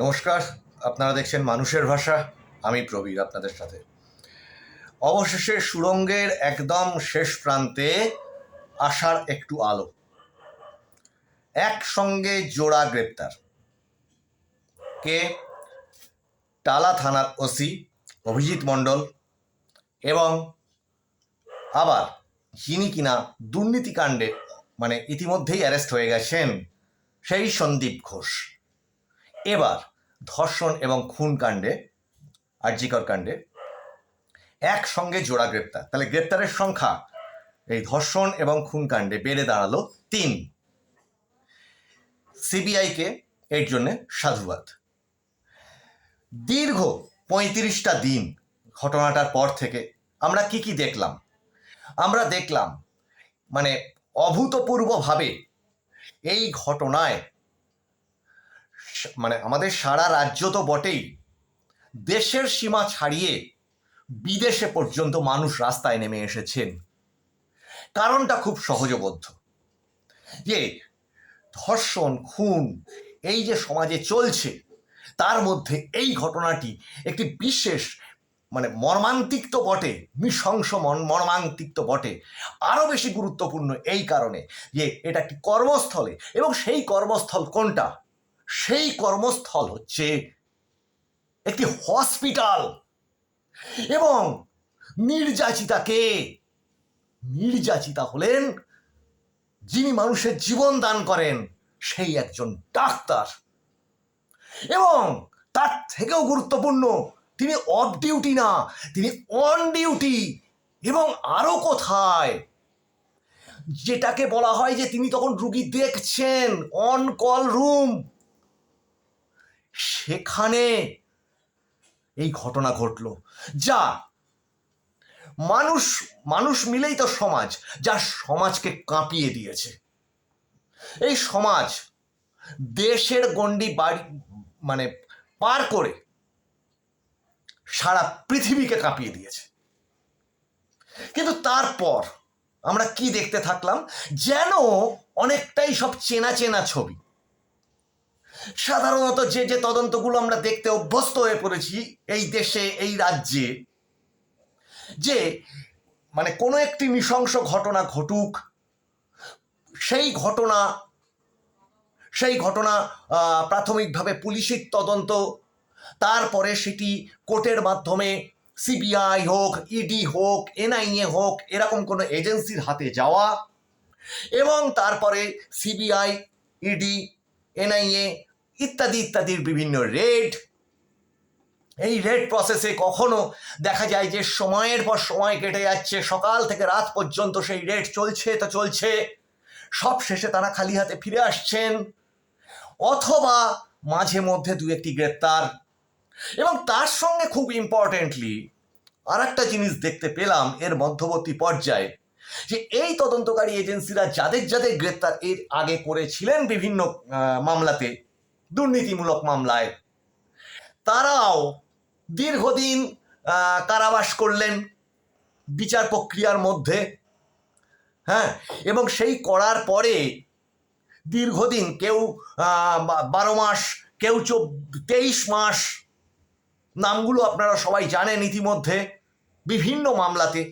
নমস্কার, আপনারা দেখছেন মানুষের ভাষা, আমি প্রবীর আপনাদের সাথে। অবশেষে সুরঙ্গের একদম শেষ প্রান্তে আসার একটু আলো। একসঙ্গে জোড়া গ্রেপ্তার। কে? টালা থানার ওসি অভিজিৎ মণ্ডল এবং আবার যিনি কিনা দুর্নীতিকাণ্ডে মানে ইতিমধ্যেই অ্যারেস্ট হয়ে গেছেন সেই সন্দীপ ঘোষ। এবার ধর্ষণ এবং খুন কাণ্ডে আর্জিকর কাণ্ডে একসঙ্গে জোড়া গ্রেপ্তার। তাহলে গ্রেপ্তারের সংখ্যা, এই ধর্ষণ এবং খুন কাণ্ডে বেড়ে দাঁড়াল তিন। সিবিআইকে এর জন্যে সাধুবাদ। দীর্ঘ পঁয়ত্রিশটা দিন ঘটনাটার পর থেকে আমরা কি কি দেখলাম? আমরা দেখলাম মানে অভূতপূর্বভাবে এই ঘটনায় মানে আমাদের সারা রাজ্য তো বটেই। দেশের সীমা ছাড়িয়ে বিদেশে পর্যন্ত মানুষ রাস্তায় নেমে এসেছেন। কারণটা খুব সহজবোধ্য। যে ধর্ষণ, খুন, এই যে সমাজে চলছে, তার মধ্যে এই ঘটনাটি একটি বিশেষ মানে মর্মান্তিক তো বটে, নৃশংস মন মর্মান্তিক তো বটে। আরও বেশি গুরুত্বপূর্ণ এই কারণে যে এটা একটি কর্মস্থলে এবং সেই কর্মস্থল কোনটা? সেই কর্মস্থল হচ্ছে একটি হসপিটাল। এবং নির্যাচিতাকে নির্যাচিতা হলেন যিনি মানুষের জীবন দান করেন, সেই একজন ডাক্তার। এবং তার থেকেও গুরুত্বপূর্ণ, তিনি অফ ডিউটি না, তিনি অন ডিউটি। এবং আরও কোথায়? যেটাকে বলা হয় যে তিনি তখন রুগী দেখছেন, অন কল রুম। সেখানে এই ঘটনা ঘটলো। যা মানুষ মানুষ মিলেই তো সমাজ, যা সমাজকে কাঁপিয়ে দিয়েছে। এই সমাজ দেশের গণ্ডি বাড়ি মানে পার করে সারা পৃথিবীকে কাঁপিয়ে দিয়েছে। কিন্তু তারপর আমরা কি দেখতে থাকলাম? যেন অনেকটাই সব চেনা চেনা ছবি। সাধারণত যে যে তদন্তগুলো আমরা দেখতে অভ্যস্ত হয়ে পড়েছি এই দেশে, এই রাজ্যে, যে মানে কোনো একটি নৃশংস ঘটনা ঘটুক, সেই ঘটনা সেই ঘটনা প্রাথমিকভাবে পুলিশের তদন্ত, তারপরে সেটি কোর্টের মাধ্যমে সিবিআই হোক, ইডি হোক, এনআইএ হোক, এরকম কোনো এজেন্সির হাতে যাওয়া এবং তারপরে সিবিআই, ইডি, এনআইএ ইত্যাদি, ইত্যাদির বিভিন্ন রেড এই রেড প্রসেসে কখনো দেখা যায় যে সময়ের পর সময় কেটে যাচ্ছে, সকাল থেকে রাত পর্যন্ত সেই রেড চলছে তো চলছে। সব শেষে তারা খালি হাতে ফিরে আসছেন। অথবা মাঝে মধ্যে দু একটি গ্রেপ্তার। এবং তার সঙ্গে খুব ইম্পর্টেন্টলি আর একটা জিনিস দেখতে পেলাম এর মধ্যবর্তী পর্যায়ে, যে এই তদন্তকারী এজেন্সিরা যাদের যাদের গ্রেপ্তার এর আগে করেছিলেন বিভিন্ন মামলাতে দুর্নীতিমূলক মামলায়। তারাও দীর্ঘদিন কারাবাস করলেন বিচার প্রক্রিয়ার মধ্যে হ্যাঁ? এবং সেই করার পরে দীর্ঘদিন কেউ বারো মাস, কেউ তেইশ মাস, নামগুলো আপনারা সবাই জানেন ইতিমধ্যে, বিভিন্ন মামলাতে।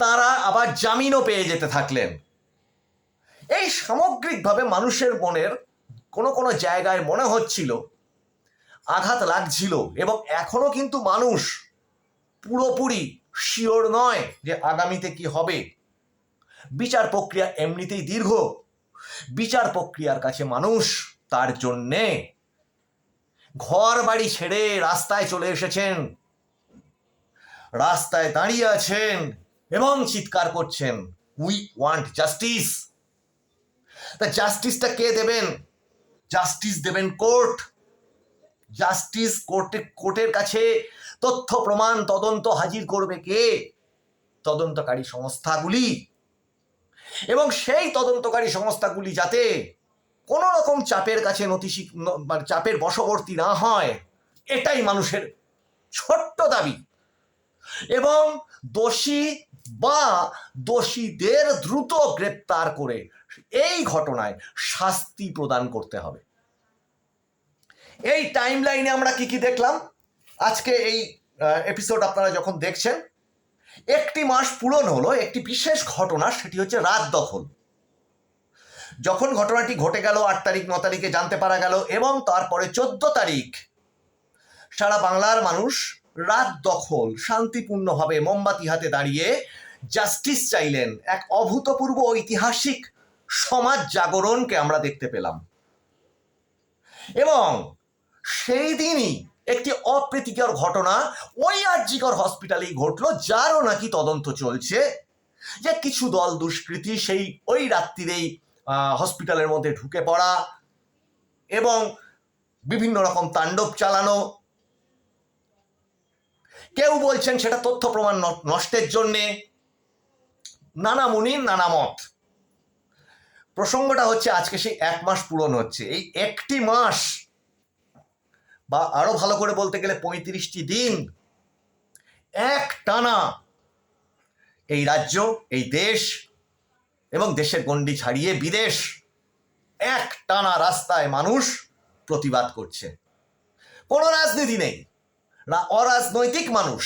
তারা আবার জামিনও পেয়ে যেতে থাকলেন। এই সামগ্রিকভাবে মানুষের মনের কোনো কোনো জায়গায় মনে হচ্ছিল, আঘাত লাগছিল এবং এখনও কিন্তু মানুষ পুরোপুরি শিওর নয় যে আগামীতে কি হবে। বিচার প্রক্রিয়া এমনিতেই দীর্ঘ। বিচার প্রক্রিয়ার কাছে মানুষ তার জন্যে ঘর বাড়ি ছেড়ে রাস্তায় চলে এসেছেন। রাস্তায় দাঁড়িয়ে আছেন এবং চিৎকার করছেন উই ওয়ান্ট জাস্টিস তা জাস্টিসটা কে দেবেন? জাস্টিস দেবেন কোর্ট। জাস্টিস কোর্টে, কোর্টের কাছে তথ্য, প্রমাণ, তদন্ত হাজির করবে কে? তদন্তকারী সংস্থাগুলি। এবং সেই তদন্তকারী সংস্থাগুলি যাতে কোনো রকম চাপের কাছে নথি মানে চাপের বশবর্তী না হয়, এটাই মানুষের ছোট্ট দাবি। এবং দোষী বা দোষীদের দ্রুত গ্রেপ্তার করে এই ঘটনায় শাস্তি প্রদান করতে হবে। এই টাইম লাইনে আমরা কি কি দেখলাম? আজকে এই এপিসোড আপনারা যখন দেখছেন, একটি মাস পূরণ হলো, একটি বিশেষ ঘটনা, সেটি হচ্ছে রাত দখল। যখন ঘটনাটি ঘটে গেল, আট তারিখ, ন তারিখে জানতে পারা গেল, এবং তারপরে চোদ্দ তারিখ সারা বাংলার মানুষ রাত দখল, শান্তিপূর্ণভাবে মোমবাতি হাতে দাঁড়িয়ে জাস্টিস চাইলেন এক অভূতপূর্ব ঐতিহাসিক সমাজ জাগরণকে আমরা দেখতে পেলাম। এবং সেই দিনই একটি অপ্রীতিকর ঘটনা ওই আর্জিকর হসপিটালেই ঘটলো, যারও নাকি তদন্ত চলছে যে কিছু দল দুষ্কৃতী সেই ওই রাত্রিরেই হসপিটালের মধ্যে ঢুকে পড়া এবং বিভিন্ন রকম তাণ্ডব চালানো। কেউ বলছেন সেটা তথ্য প্রমাণ নষ্টের জন্যে। নানা মুনির, নানা মত। প্রসঙ্গটা হচ্ছে আজকে সেই এক মাস পূরণ হচ্ছে। এই একটি মাস বা আরও ভালো করে বলতে গেলে পঁয়ত্রিশটি দিন এক টানা এই রাজ্য, এই দেশ এবং দেশের গণ্ডি ছাড়িয়ে বিদেশ এক টানা রাস্তায় মানুষ প্রতিবাদ করছে। কোনো রাজনীতি নেই, না অরাজনৈতিক মানুষ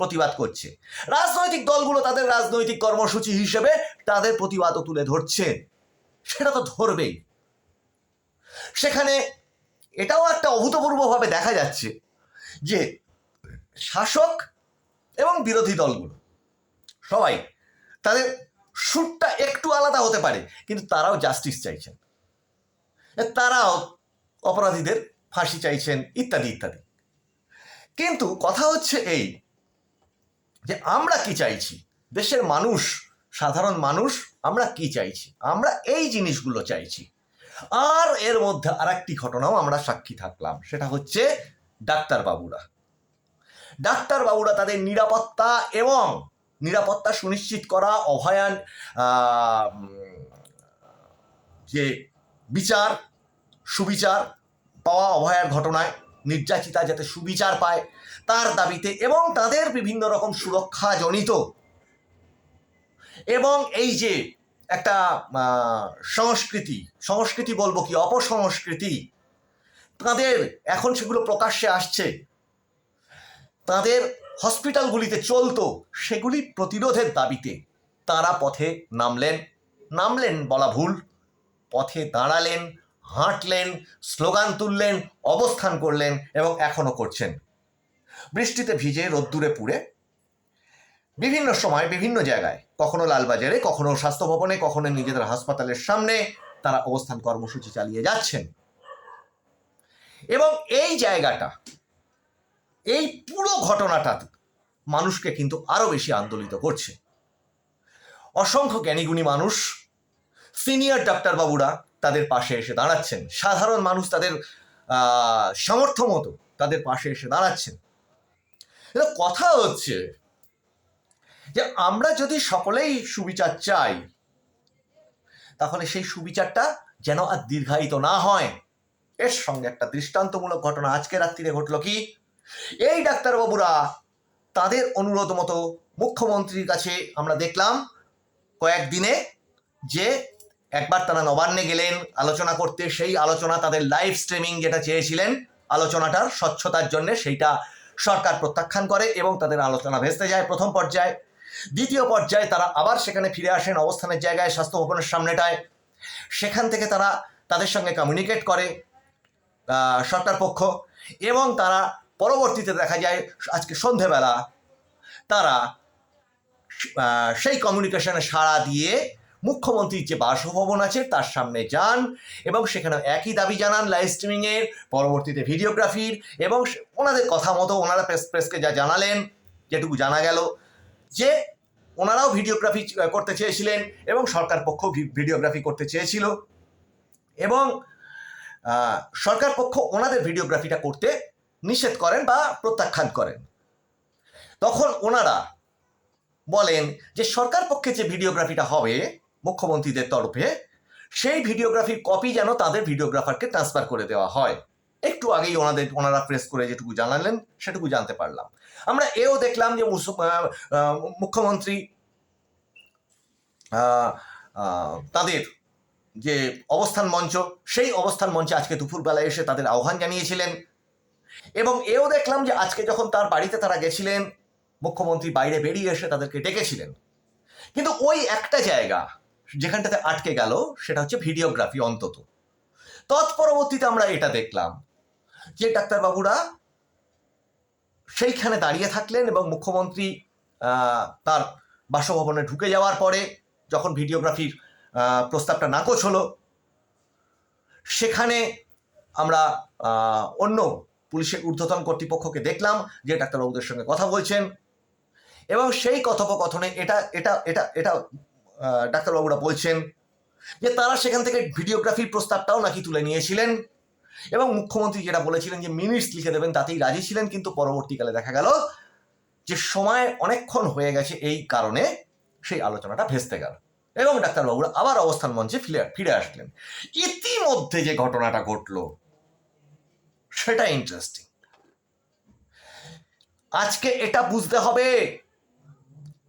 প্রতিবাদ করছে। রাজনৈতিক দলগুলো তাদের রাজনৈতিক কর্মসূচি হিসেবে তাদের প্রতিবাদও তুলে ধরছে। সেটা তো ধরবেই। সেখানে এটাও একটা অভূতপূর্বভাবে দেখা যাচ্ছে যে শাসক এবং বিরোধী দলগুলো সবাই তাদের সুরটা একটু আলাদা হতে পারে, কিন্তু তারাও জাস্টিস চাইছেন। তারাও অপরাধীদের ফাঁসি চাইছেন, ইত্যাদি ইত্যাদি। কিন্তু কথা হচ্ছে এই যে আমরা কি চাইছি? দেশের মানুষ, সাধারণ মানুষ আমরা কি চাইছি? আমরা এই জিনিসগুলো চাইছি। আর এর মধ্যে আরেকটি ঘটনাও আমরা সাক্ষী থাকলাম। সেটা হচ্ছে ডাক্তারবাবুরা ডাক্তারবাবুরা তাদের নিরাপত্তা এবং নিরাপত্তা সুনিশ্চিত করা অভয়ান যে বিচার, সুবিচার পাওয়া অভয়ার ঘটনায় নির্যাতিতা যাতে সুবিচার পায় তার দাবিতে এবং তাদের বিভিন্ন রকম সুরক্ষাজনিত এবং এই যে একটা সংস্কৃতি সংস্কৃতি বলব কি, অপসংস্কৃতি, তাদের এখন সেগুলো প্রকাশ্যে আসছে। তাদের হসপিটালগুলিতে চলতো সেগুলি প্রতিরোধের দাবিতে। তারা পথে নামলেন নামলেন বলা ভুল। পথে দাঁড়ালেন, হাঁটলেন, স্লোগান তুললেন, অবস্থান করলেন এবং এখনও করছেন। বৃষ্টিতে ভিজে রোদ্দুরে পুড়ে বিভিন্ন সময়, বিভিন্ন জায়গায়, কখনো লালবাজারে, কখনো স্বাস্থ্য ভবনে কখনো নিজেদের হাসপাতালের সামনে তারা অবস্থান কর্মসূচি চালিয়ে যাচ্ছেন। এবং এই জায়গাটা, এই পুরো ঘটনাটা মানুষকে কিন্তু আরও বেশি আন্দোলিত করছে। অসংখ্য জ্ঞানীগুণী মানুষ, সিনিয়র ডাক্তারবাবুরা তাদের পাশে এসে দাঁড়াচ্ছেন। সাধারণ মানুষ তাদের সামর্থ্য মতো তাদের পাশে এসে দাঁড়াচ্ছেন। কথা হচ্ছে যে আমরা যদি সকলেই সুবিচার চাই, তাহলে সেই সুবিচারটা যেন আর দীর্ঘায়িত না হয়। এর সঙ্গে একটা দৃষ্টান্তমূলক ঘটনা আজকে রাত্রিরে ঘটলো কি? এই ডাক্তারবাবুরা তাদের অনুরোধ মতো মুখ্যমন্ত্রীর কাছে আমরা দেখলাম কয়েকদিনে যে একবার তারা নবান্নে গেলেন, আলোচনা করতে, সেই আলোচনা তাদের লাইভ স্ট্রিমিং যেটা চেয়েছিলেন, আলোচনাটার স্বচ্ছতার জন্য সেইটা সরকার প্রত্যাখ্যান করে এবং তাদের আলোচনা ভেস্তে যায়। প্রথম পর্যায়ে দ্বিতীয় পর্যায়ে তারা আবার সেখানে ফিরে আসেন, অবস্থানের জায়গায়, স্বাস্থ্য ভবনের সামনেটায়। সেখান থেকে তারা তাদের সঙ্গে কমিউনিকেট করে সরকার পক্ষ, এবং তারা পরবর্তীতে দেখা যায়, আজকে সন্ধেবেলা তারা সেই কমিউনিকেশনে সাড়া দিয়ে মুখ্যমন্ত্রীর যে বাসভবন আছে, তার সামনে যান, এবং সেখানে একই দাবি জানান লাইভ স্ট্রিমিংয়ের পরবর্তীতে ভিডিওগ্রাফির এবং ওনাদের কথা মতো, ওনারা প্রেস প্রেসকে যা জানালেন, যেটুকু জানা গেল যে ওনারাও ভিডিওগ্রাফি করতে চেয়েছিলেন এবং সরকার পক্ষ ভিডিওগ্রাফি করতে চেয়েছিল এবং সরকার পক্ষ ওনাদের ভিডিওগ্রাফিটা করতে নিষেধ করেন বা প্রত্যাখ্যান করেন। তখন ওনারা বলেন যে সরকার পক্ষে যে ভিডিওগ্রাফিটা হবে মুখ্যমন্ত্রীদের তরফে, সেই ভিডিওগ্রাফির কপি যেন তাদের ভিডিওগ্রাফারকে ট্রান্সফার করে দেওয়া হয়। একটু আগেই ওনাদের, ওনারা প্রেস করে যেটুকু জানালেন, সেটুকু জানতে পারলাম। আমরা এও দেখলাম যে মুখ্যমন্ত্রী তাদের যে অবস্থান মঞ্চ, সেই অবস্থান মঞ্চে আজকে দুপুরবেলায় এসে তাদের আহ্বান জানিয়েছিলেন। এবং এও দেখলাম যে আজকে যখন তার বাড়িতে তারা গেছিলেন, মুখ্যমন্ত্রী বাইরে বেরিয়ে এসে তাদেরকে ডেকেছিলেন। কিন্তু ওই একটা জায়গা যেখানটাতে আটকে গেল, সেটা হচ্ছে ভিডিওগ্রাফি অন্তত। তৎপরবর্তীতে আমরা এটা দেখলাম যে ডাক্তারবাবুরা সেইখানে দাঁড়িয়ে থাকলেন এবং মুখ্যমন্ত্রী তার বাসভবনে ঢুকে যাওয়ার পরে যখন ভিডিওগ্রাফির প্রস্তাবটা নাকচ হলো, সেখানে আমরা অন্য পুলিশের ঊর্ধ্বতন কর্তৃপক্ষকে দেখলাম যে ডাক্তারবাবুদের সঙ্গে কথা বলছেন এবং সেই কথোপকথনে এটা এটা এটা এটা ডাক্তারবাবুরা বলছেন যে তারা সেখান থেকে ভিডিওগ্রাফির প্রস্তাবটাও নাকি তুলে নিয়েছিলেন। এবং মুখ্যমন্ত্রী যেটা বলেছিলেন যে মিনিটস লিখে দেবেন, তাতেই রাজি ছিলেন, কিন্তু পরবর্তীকালে দেখা গেল যে সময় অনেকক্ষণ হয়ে গেছে এই কারণে সেই আলোচনাটা ভেস্তে গেল। এবং ডাক্তারবাবুরা আবার অবস্থান মঞ্চে ফিরে ফিরে আসলেন। ইতিমধ্যে যে ঘটনাটা ঘটলো, সেটা ইন্টারেস্টিং আজকে এটা বুঝতে হবে,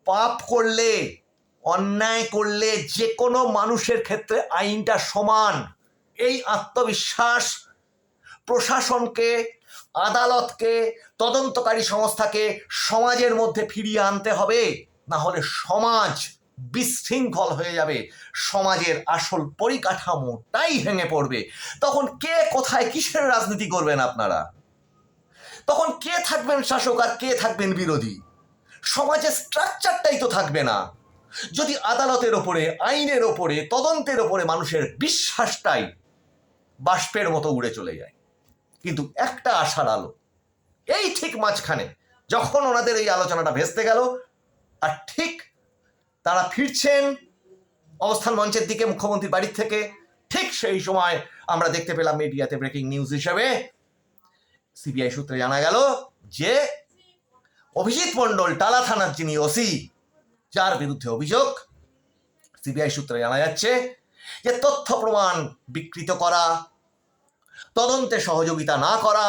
পাপ করলে, অন্যায় করলে যে কোনো মানুষের ক্ষেত্রে আইনটা সমান। এই আত্মবিশ্বাস প্রশাসনকে, আদালতকে, তদন্তকারী সংস্থাকে সমাজের মধ্যে ফিরিয়ে আনতে হবে। না হলে সমাজ বিশৃঙ্খল হয়ে যাবে। সমাজের আসল পরিকাঠামোটাই ভেঙে পড়বে। তখন কে কোথায় কিসের রাজনীতি করবেন আপনারা? তখন কে থাকবেন শাসক আর কে থাকবেন বিরোধী? সমাজের স্ট্রাকচারটাই তো থাকবে না। যদি আদালতের ওপরে, আইনের ওপরে, তদন্তের ওপরে মানুষের বিশ্বাসটাই বাষ্পের মতো উড়ে চলে যায়। কিন্তু একটা আশার আলো। এই ঠিক মাঝখানে যখন ওনাদের এই আলোচনাটা ভেস্তে গেল, আর ঠিক তারা ফিরছেন অবস্থান মঞ্চের দিকে, মুখ্যমন্ত্রীর বাড়ির থেকে, ঠিক সেই সময় আমরা দেখতে পেলাম মিডিয়াতে ব্রেকিং নিউজ হিসেবে সিবিআই সূত্রে জানা গেল যে অভিজিৎ মণ্ডল, টালা থানার যিনি ওসি, যার বিরুদ্ধে অভিযোগ, সিবিআই সূত্রে জানা যাচ্ছে যে তথ্য প্রমাণ বিকৃত করা তদন্তে সহযোগিতা না করা,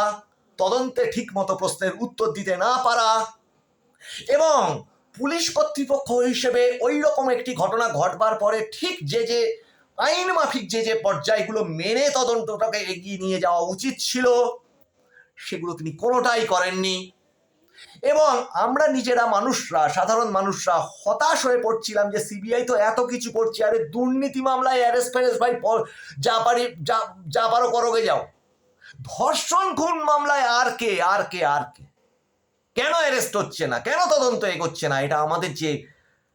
তদন্তে ঠিকমতো প্রশ্নের উত্তর দিতে না পারা এবং পুলিশ কর্তৃপক্ষ হিসেবে ওই রকম একটি ঘটনা ঘটবার পরে ঠিক যে যে আইন মাফিক যে যে পর্যায়গুলো মেনে তদন্তটাকে এগিয়ে নিয়ে যাওয়া উচিত ছিল, সেগুলো তিনি কোনোটাই করেননি। এবং আমরা নিজেরা মানুষরা, সাধারণ মানুষরা হতাশ হয়ে পড়ছিলাম যে সিবিআই তো এত কিছু করছে। আরে দুর্নীতি মামলায় অ্যারেস্ট ফ্যারেস্ট ভাই যা পারি, যা যা পারো করোগে যাও। ধর্ষণ খুন মামলায় আর কে আর কে আর কে? কেন অ্যারেস্ট হচ্ছে না? কেন তদন্ত এগোচ্ছে না? এটা আমাদের যে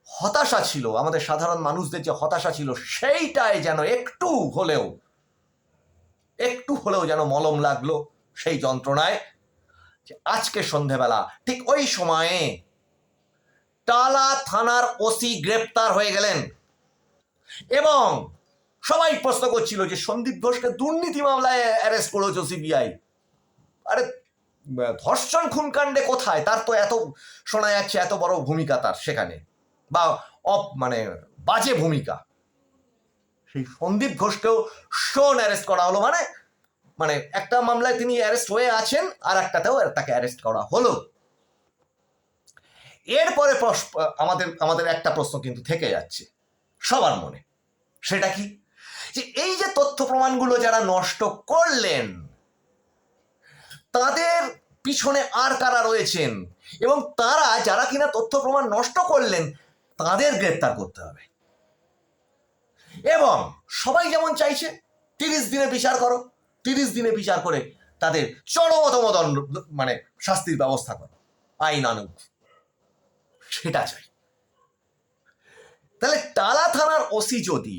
হতাশা ছিল, আমাদের সাধারণ মানুষদের যে হতাশা ছিল, সেইটাই যেন একটু হলেও একটু হলেও যেন মলম লাগল সেই যন্ত্রণায়। যে আজকে সন্ধেবেলা, ঠিক ওই সময়ে টালা থানার ওসি গ্রেপ্তার হয়ে গেলেন। এবং সবাই প্রশ্ন করছিল যে সন্দীপ ঘোষকে দুর্নীতি মামলায় অ্যারেস্ট করেছে সিবিআই আরে, ধর্ষণ খুনকাণ্ডে কোথায়? তার তো এত শোনা যাচ্ছে, এত বড় ভূমিকা তার সেখানে। বা অপ মানে বাজে ভূমিকা। সেই সন্দীপ ঘোষকেও শোন অ্যারেস্ট করা হলো মানে মানে একটা মামলায় তিনি অ্যারেস্ট হয়ে আছেন আর একটাতেও তাকে অ্যারেস্ট করা হলো। এরপরে আমাদের আমাদের একটা প্রশ্ন কিন্তু থেকে যাচ্ছে সবার মনে। সেটা কি? যে এই যে তথ্য প্রমাণগুলো যারা নষ্ট করলেন, তাদের পিছনে আর কারা রয়েছেন? এবং তারা যারা কিনা তথ্য প্রমাণ নষ্ট করলেন, তাদের গ্রেপ্তার করতে হবে। এবং সবাই যেমন চাইছে, তিরিশ দিনে বিচার করো। তিরিশ দিনে বিচার করে তাদের চরমতম দণ্ড মানে শাস্তির ব্যবস্থা করো। আইন আনুক। সেটা চাই। তাহলে টালা থানার ওসি যদি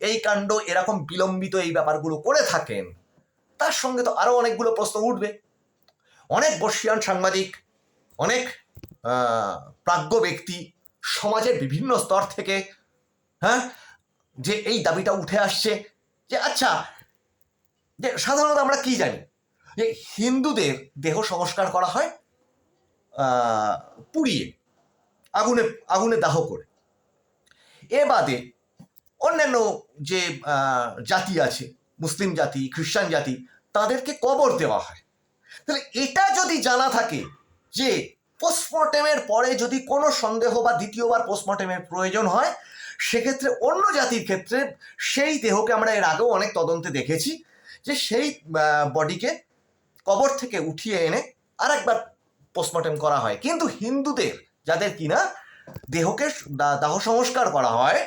এই কাণ্ড এরকম বিলম্বিত এই ব্যাপারগুলো করে থাকেন, তার সঙ্গে তো আরও অনেকগুলো প্রশ্ন উঠবে। অনেক বর্ষিয়ান সাংবাদিক, অনেক প্রাজ্ঞ ব্যক্তি সমাজের বিভিন্ন স্তর থেকে হ্যাঁ যে এই দাবিটা উঠে আসছে যে আচ্ছা যে সাধারণত আমরা কি জানি? যে হিন্দুদের দেহ সংস্কার করা হয় পুড়িয়ে, আগুনে আগুনে দাহ করে। এ বাদে অন্যান্য যে জাতি আছে, মুসলিম জাতি, খ্রিস্টান জাতি, তাদেরকে কবর দেওয়া হয়। তাহলে এটা যদি জানা থাকে যে পোস্টমর্টেমের পরে যদি কোনো সন্দেহ বা দ্বিতীয়বার পোস্টমর্টেমের প্রয়োজন হয়, সেক্ষেত্রে অন্য জাতির ক্ষেত্রে সেই দেহকে আমরা এর আগেও অনেক তদন্তে দেখেছি। যে সেই বডিকে কবর থেকে উঠিয়ে এনে আর একবার পোস্টমর্টেম করা হয়। কিন্তু হিন্দুদের, যাদের কিনা দেহকে দাহ সংস্কার করা হয়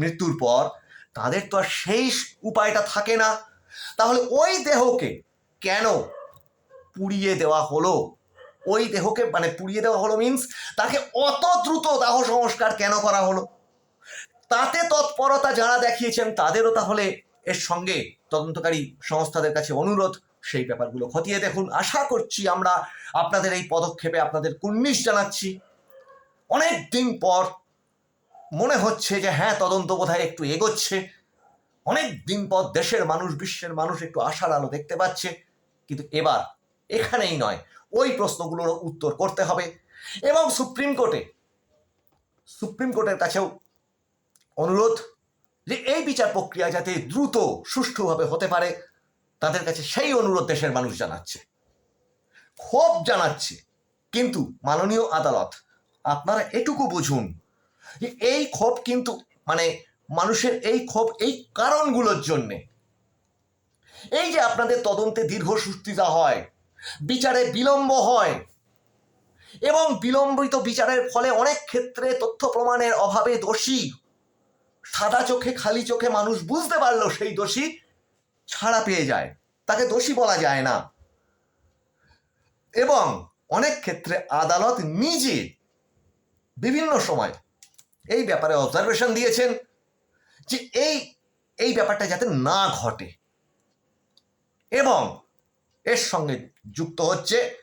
মৃত্যুর পর, তাদের তো আর সেই উপায়টা থাকে না। তাহলে ওই দেহকে কেন পুড়িয়ে দেওয়া হলো? ওই দেহকে মানে পুড়িয়ে দেওয়া হলো মিন্স তাকে অত দ্রুত দাহ সংস্কার কেন করা হলো? তাতে তৎপরতা যারা দেখিয়েছেন, তাদেরও তাহলে এর সঙ্গে তদন্তকারী সংস্থাদের কাছে অনুরোধ, সেই ব্যাপারগুলো খতিয়ে দেখুন। আশা করছি আমরা আপনাদের এই পদক্ষেপে আপনাদের কুর্নিশ জানাচ্ছি। অনেক দিন পর মনে হচ্ছে যে হ্যাঁ তদন্ত বোধহয় একটু এগোচ্ছে। অনেক দিন পর দেশের মানুষ, বিশ্বের মানুষ একটু আশার আলো দেখতে পাচ্ছে। কিন্তু এবার এখানেই নয়, ওই প্রশ্নগুলোর উত্তর করতে হবে। এবং সুপ্রিম কোর্টে, সুপ্রিম কোর্টের কাছেও অনুরোধ যে এই বিচার প্রক্রিয়া যাতে দ্রুত, সুষ্ঠুভাবে হতে পারে, তাদের কাছে সেই অনুরোধ দেশের মানুষ জানাচ্ছে। ক্ষোভ জানাচ্ছে। কিন্তু মাননীয় আদালত, আপনারা এটুকু বুঝুন যে এই ক্ষোভ কিন্তু মানে মানুষের এই ক্ষোভ এই কারণগুলোর জন্যে। এই যে আপনাদের তদন্তে দীর্ঘসূত্রিতা হয়, বিচারে বিলম্ব হয়, এবং বিলম্বিত বিচারের ফলে অনেক ক্ষেত্রে তথ্য প্রমাণের অভাবে দোষী সাদা চোখে, খালি চোখে মানুষ বুঝতে পারল সেই দোষী ছাড়া পেয়ে যায়। তাকে দোষী বলা যায় না। এবং অনেক ক্ষেত্রে আদালত নিজে বিভিন্ন সময় এই ব্যাপারে অবজারভেশন দিয়েছেন যে এই এই ব্যাপারটা যাতে না ঘটে। এবং এর সঙ্গে যুক্ত হচ্ছে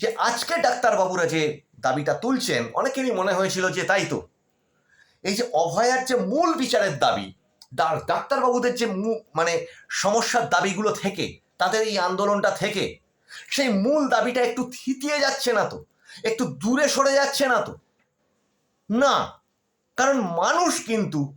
যে আজকে ডাক্তারবাবুরা যে দাবিটা তুলছেন, অনেকেরই মনে হয়েছিল যে তাই তো। এই যে অভয়ার যে মূল বিচারের দাবি ডাক্তারবাবুদের যে মানে সমস্যার দাবিগুলো থেকে, তাদের এই আন্দোলনটা থেকে, সেই মূল দাবিটা একটু থিতিয়ে যাচ্ছে না তো? একটু দূরে সরে যাচ্ছে না তো? না, কারণ মানুষ কিন্তু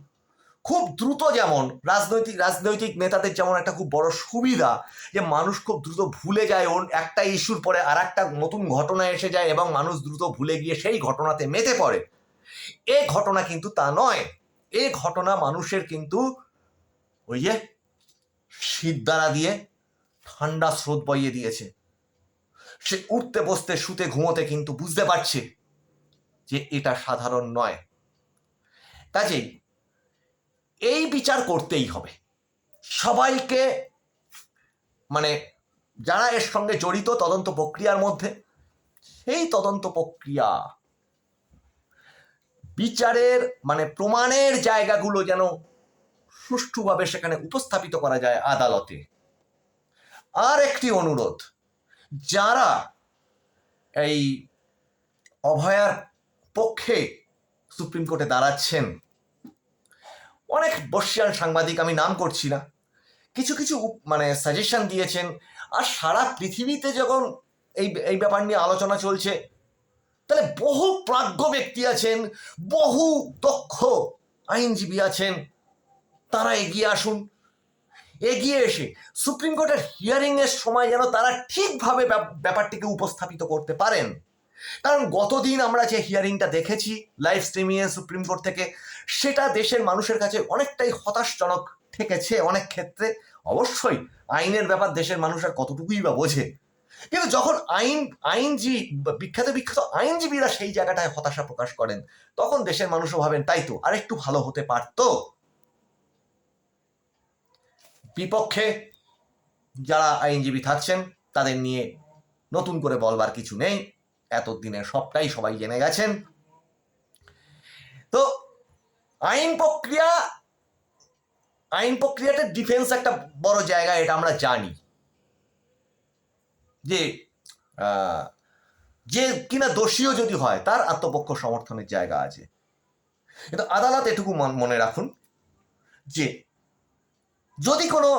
খুব দ্রুত যেমন রাজনৈতিক রাজনৈতিক নেতাদের যেমন একটা খুব বড় সুবিধা যে মানুষ খুব দ্রুত ভুলে যায় ওর একটা ইস্যুর পরে আর একটা নতুন ঘটনা এসে যায় এবং মানুষ দ্রুত ভুলে গিয়ে সেই ঘটনাতে মেতে পড়ে। এ ঘটনা কিন্তু তা নয়। এ ঘটনা মানুষের কিন্তু ওই যে শীত দ্বারা দিয়ে ঠান্ডা স্রোত বইয়ে দিয়েছে। সে উঠতে, বসতে, শুতে, ঘুমোতে কিন্তু বুঝতে পারছে যে এটা সাধারণ নয়। কাজেই এই বিচার করতেই হবে। সবাইকে মানে যারা এর সঙ্গে জড়িত তদন্ত প্রক্রিয়ার মধ্যে, সেই তদন্ত প্রক্রিয়া বিচারের মানে প্রমাণের জায়গাগুলো যেন সুষ্ঠুভাবে সেখানে উপস্থাপিত করা যায় আদালতে। আর একটি অনুরোধ, যারা এই অভয়ার পক্ষে সুপ্রিম কোর্টে দাঁড়াচ্ছেন, অনেক বর্ষিয়ান সাংবাদিক আমি নাম করছি না, কিছু কিছু মানে সাজেশন দিয়েছেন, আর সারা পৃথিবীতে যখন এই এই ব্যাপার নিয়ে আলোচনা চলছে তাহলে বহু প্রাজ্ঞ ব্যক্তি আছেন, বহু দক্ষ আইনজীবী আছেন। তারা এগিয়ে আসুন। এগিয়ে এসে সুপ্রিম কোর্টের হিয়ারিং এর সময় যেন তারা ঠিকভাবে ব্যাপ- ব্যাপারটিকে উপস্থাপিত করতে পারেন। কারণ গতদিন আমরা যে হিয়ারিংটা দেখেছি লাইভ স্ট্রিমিংয়ে সুপ্রিম কোর্ট থেকে, সেটা দেশের মানুষের কাছে অনেকটাই হতাশজনক ঠেকেছে অনেক ক্ষেত্রে। অবশ্যই আইনের ব্যাপার দেশের মানুষ আর কতটুকুই বা বোঝে। কিন্তু যখন আইন আইনজীবী বিখ্যাত বিখ্যাত আইনজীবীরা সেই জায়গাটায় হতাশা প্রকাশ করেন, তখন দেশের মানুষও ভাবেন, তাই তো আর একটু ভালো হতে পারতো। বিপক্ষে যারা আইনজীবী থাকছেন, তাদের নিয়ে নতুন করে বলবার কিছু নেই। এতদিনে সবটাই সবাই জেনে গেছেন। তো আইন প্রক্রিয়া, আইন প্রক্রিয়াতে ডিফেন্স একটা বড় জায়গা, এটা আমরা জানি। যে যে কিনা দোষীও যদি হয়, তার আত্মপক্ষ সমর্থনের জায়গা আছে। কিন্তু আদালত এটুকু মনে রাখুন যে, যদি কোনো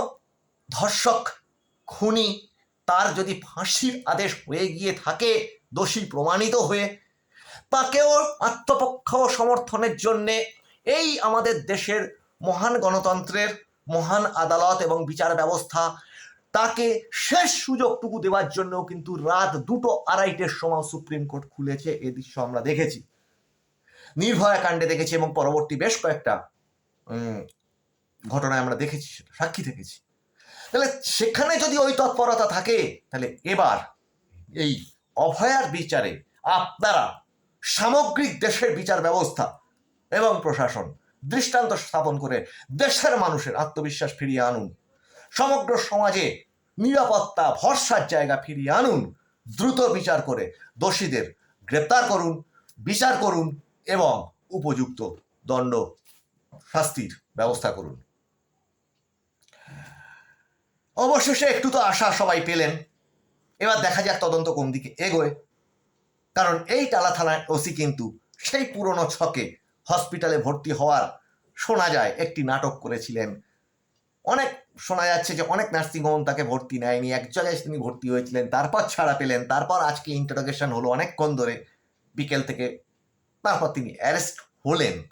ধর্ষক খুনি তার যদি ফাঁসির আদেশ হয়ে গিয়ে থাকে, দোষী প্রমাণিত হয়ে, তাকেও আত্মপক্ষ সমর্থনের জন্যে এই আমাদের দেশের মহান গণতন্ত্রের মহান আদালত এবং বিচার ব্যবস্থা তাকে শেষ সুযোগটুকু দেওয়ার জন্যও কিন্তু রাত দুটো আড়াইটের সময় সুপ্রিম কোর্ট খুলেছে। এ দৃশ্য আমরা দেখেছি। নির্ভয়া কাণ্ডে দেখেছি এবং পরবর্তী বেশ কয়েকটা ঘটনায় আমরা দেখেছি সাক্ষী থেকেছি তাহলে সেখানে যদি ওই তৎপরতা থাকে, তাহলে এবার এই অভয়ার বিচারে আপনারা সামগ্রিক দেশের বিচার ব্যবস্থা এবং প্রশাসন দৃষ্টান্ত স্থাপন করে দেশের মানুষের আত্মবিশ্বাস ফিরিয়ে আনুন। সমগ্র সমাজে নিরাপত্তা ভরসার জায়গা ফিরিয়ে আনুন। দ্রুত বিচার করে দোষীদের গ্রেপ্তার করুন, বিচার করুন এবং উপযুক্ত দণ্ড শাস্তির ব্যবস্থা করুন। অবশেষে একটু তো আশা সবাই পেলেন। এবার দেখা যাক তদন্ত কোন দিকে এগোয়। কারণ এই টালা থানার ওসি কিন্তু সেই পুরনো ছকে হসপিটালে ভর্তি হওয়ার শোনা যায়, একটি নাটক করেছিলেন। অনেক শোনা যাচ্ছে যে অনেক নার্সিংহোম তাকে ভর্তি নেয়নি, এক জায়গায় তিনি ভর্তি হয়েছিলেন, তারপর ছাড়া পেলেন, তারপর আজকে ইন্টারোগেশন হলো অনেকক্ষণ ধরে, বিকেল থেকে, তারপর তিনি অ্যারেস্ট হলেন।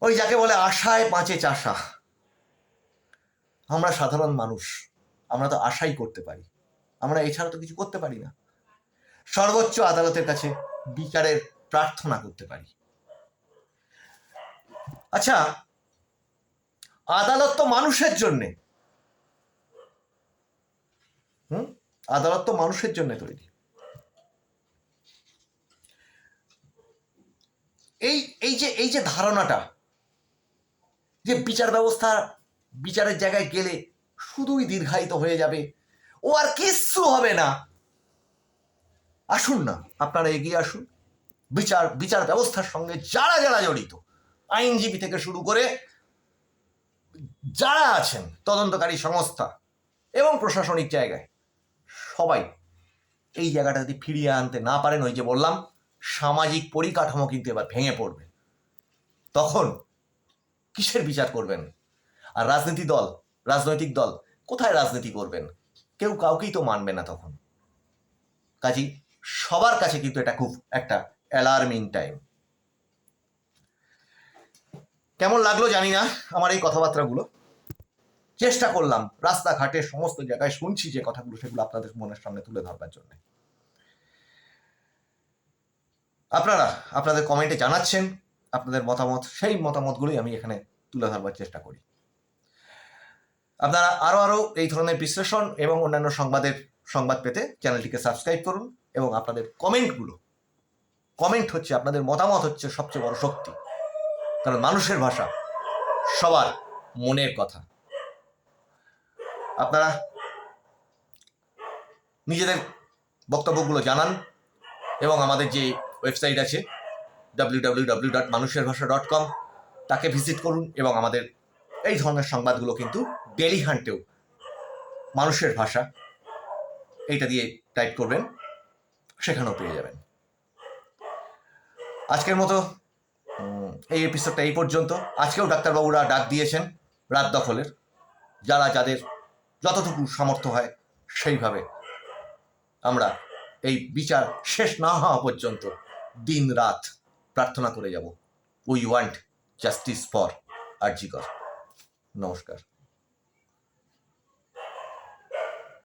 ওই যাকে বলে আশায় পাঁচে চাষা। আমরা সাধারণ মানুষ, আমরা তো আশাই করতে পারি। আমরা এছাড়া তো কিছু করতে পারি না। সর্বোচ্চ আদালতের কাছে বিচারের প্রার্থনা করতে পারি। আচ্ছা আদালত তো মানুষের জন্যে। হুম? আদালত তো মানুষের জন্য তৈরি। এই এই যে এই যে ধারণাটা, যে বিচার ব্যবস্থা বিচারের জায়গায় গেলে শুধুই দীর্ঘায়িত হয়ে যাবে, ও আর কিচ্ছু হবে না। আসুন না, আপনারা এগিয়ে আসুন। বিচার বিচার ব্যবস্থার সঙ্গে যারা যারা জড়িত, আইনজীবী থেকে শুরু করে যারা আছেন তদন্তকারী সংস্থা এবং প্রশাসনিক জায়গায়, সবাই এই জায়গাটা যদি ফিরিয়ে আনতে না পারেন, ওই যে বললাম, সামাজিক পরিকাঠামো কিন্তু এবার ভেঙে পড়বে। তখন কিসের বিচার করবেন? আর রাজনীতি দল, রাজনৈতিক দল, কোথায় রাজনীতি করবেন? কেউ কাউকেই তো মানবে না তখন। কাজী, সবার কাছে কিন্তু এটা খুব একটা অ্যালার্মিং টাইম কেমন লাগল জানি না আমার এই কথাবার্তাগুলো। চেষ্টা করলাম রাস্তাঘাটে সমস্ত জায়গায় শুনছি যে কথাগুলো, সেগুলো আপনাদের মনের সামনে তুলে ধরবার জন্য। আপনারা, আপনাদের কমেন্টে জানাচ্ছেন, আপনাদের মতামত, সেই মতামতগুলোই আমি এখানে তুলে ধরবার চেষ্টা করি। আপনারা আরও আরও এই ধরনের বিশ্লেষণ এবং অন্যান্য সংবাদের সংবাদ পেতে চ্যানেলটিকে সাবস্ক্রাইব করুন এবং আপনাদের কমেন্টগুলো কমেন্ট হচ্ছে, আপনাদের মতামত হচ্ছে সবচেয়ে বড় শক্তি। কারণ মানুষের ভাষা সবার মনের কথা। আপনারা নিজেদের বক্তব্যগুলো জানান এবং আমাদের যে ওয়েবসাইট আছে ডাব্লিউ ডাব্লিউ ডট মানুষের ভাষা ডট কম তাকে ভিজিট করুন এবং আমাদের এই ধরনের সংবাদগুলো কিন্তু ডেলি হান্টেও মানুষের ভাষা এইটা দিয়ে টাইপ করবেন, সেখানেও পেয়ে যাবেন। আজকের মতো এই এপিসোডটা এই পর্যন্ত। আজকেও ডাক্তারবাবুরা ডাক দিয়েছেন রাত দখলের, যারা যাদের যতটুকু সামর্থ্য হয় সেইভাবে আমরা এই বিচার শেষ না হওয়া পর্যন্ত দিন রাত প্রার্থনা করে যাব। We want justice for R G Kar নমস্কার।